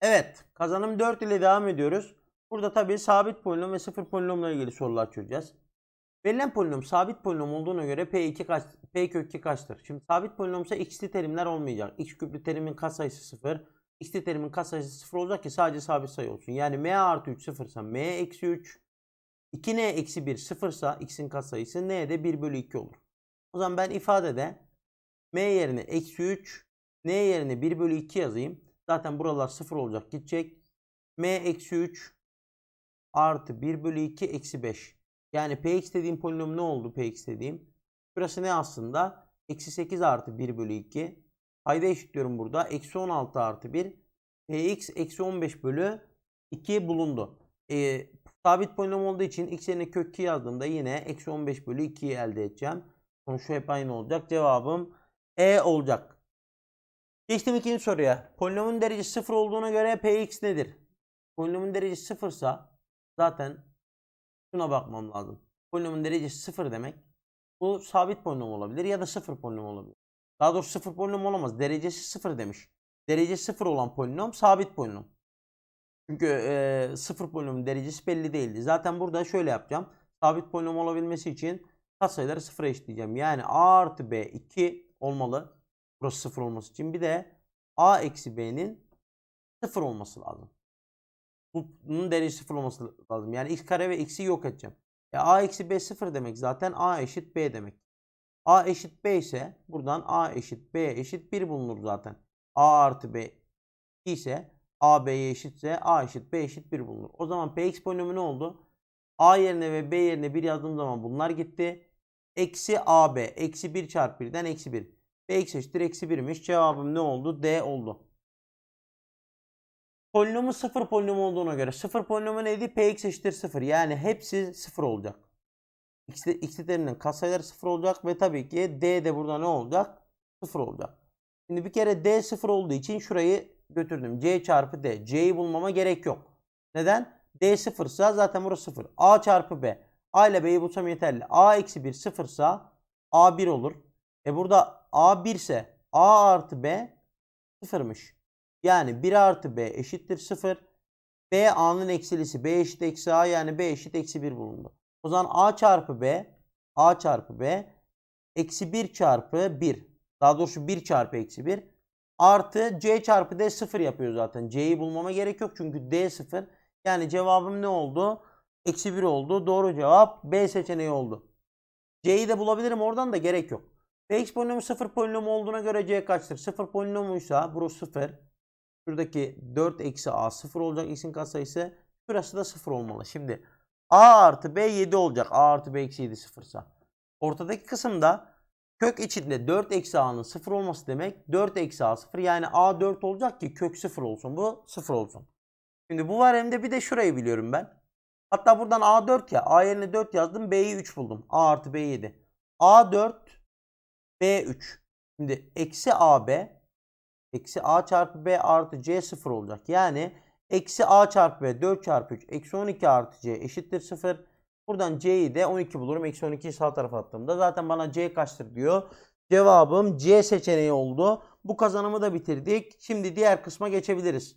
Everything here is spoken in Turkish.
Evet. Kazanım 4 ile devam ediyoruz. Burada tabii sabit polinom ve sıfır polinomla ilgili sorular çözeceğiz. Verilen polinom sabit polinom olduğuna göre P2 kaç, P kök 2 kaçtır? Şimdi sabit polinomsa x'li terimler olmayacak. x küplü terimin katsayısı 0. x'li terimin katsayısı 0 olacak ki sadece sabit sayı olsun. Yani m artı 3 sıfırsa m eksi 3. 2n eksi 1 sıfırsa x'in katsayısı n de 1 bölü 2 olur. O zaman ben ifadede m yerine eksi 3, n yerine 1 bölü 2 yazayım. Zaten buralar 0 olacak gidecek. m eksi 3 artı 1 bölü 2 eksi 5. Yani px dediğim polinom ne oldu px dediğim? Burası ne aslında? Eksi 8 artı 1 bölü 2. Payda eşitliyorum burada. Eksi 16 artı 1. px eksi 15 bölü 2 bulundu. Ee, sabit polinom olduğu için x yerine kök 2 yazdığımda yine eksi 15 bölü 2'yi elde edeceğim. Sonuç hep aynı olacak. Cevabım E olacak. Geçtim ikinci soruya. Polinomun derecesi 0 olduğuna göre px nedir? Polinomun derecesi 0 ise zaten şuna bakmam lazım. Polinomun derecesi 0 demek. Bu sabit polinom olabilir ya da 0 polinom olabilir. Daha doğrusu 0 polinom olamaz. Derecesi 0 demiş. Derecesi 0 olan polinom sabit polinom. Çünkü e, 0 polinomun derecesi belli değildi. Zaten burada şöyle yapacağım. Sabit polinom olabilmesi için katsayıları 0'a eşitleyeceğim. Yani a artı b 2 olmalı. Burası 0 olması için. Bir de a eksi b'nin 0 olması lazım. Bunun derecesi 0 olması lazım. Yani x kare ve x'i yok edeceğim. E, a eksi b 0 demek zaten a eşit b demek. a eşit b ise buradan a eşit b eşit 1 bulunur zaten. a artı b 2 ise a b'ye eşitse a eşit b eşit 1 bulunur. O zaman px polinomu ne oldu? a yerine ve b yerine 1 yazdığım zaman bunlar gitti. Eksi ab eksi 1 çarpı 1'den eksi 1. px eşittir eksi 1'miş. Cevabım ne oldu? D oldu. Polinomu sıfır polinom olduğuna göre sıfır polinomu neydi? Px eşittir 0. Yani hepsi 0 olacak. X'li, x'lerinin katsayıları 0 olacak ve tabii ki D de burada ne olacak? 0 olacak. Şimdi bir kere D 0 olduğu için şurayı götürdüm. C çarpı D. C'yi bulmama gerek yok. Neden? D 0 ise zaten burası 0. A çarpı B. A ile B'yi bulsam yeterli. A eksi 1 0 ise A 1 olur. E burada A 1 ise A artı B 0'mış. Yani 1 artı B eşittir 0. B A'nın eksilisi. B eşit eksi A yani B eşit eksi 1 bulundu. O zaman A çarpı B A çarpı B eksi 1 çarpı 1. Daha doğrusu 1 çarpı eksi 1 artı C çarpı D 0 yapıyor zaten. C'yi bulmama gerek yok çünkü D 0. Yani cevabım ne oldu? Eksi 1 oldu. Doğru cevap B seçeneği oldu. C'yi de bulabilirim oradan da gerek yok. Px polinomu sıfır polinom olduğuna göre c kaçtır? Sıfır polinomuysa burası sıfır. Şuradaki 4 eksi a sıfır olacak. x'in katsayısı şurası da sıfır olmalı. Şimdi a artı b 7 olacak. a artı b eksi 7 sıfırsa. Ortadaki kısımda kök içinde 4 eksi a'nın sıfır olması demek 4 eksi a sıfır. Yani a 4 olacak ki kök sıfır olsun. Bu sıfır olsun. Şimdi bu var hem de bir de şurayı biliyorum ben. Hatta buradan a4 ya. a yerine 4 yazdım. b'yi 3 buldum. a artı b 7. a4 B3. Şimdi eksi AB eksi A çarpı B artı C 0 olacak. Yani eksi A çarpı B 4 çarpı 3 eksi 12 artı C eşittir 0. Buradan C'yi de 12 bulurum. Eksi 12'yi sağ tarafa attığımda zaten bana C kaçtır diyor. Cevabım C seçeneği oldu. Bu kazanımı da bitirdik. Şimdi diğer kısma geçebiliriz.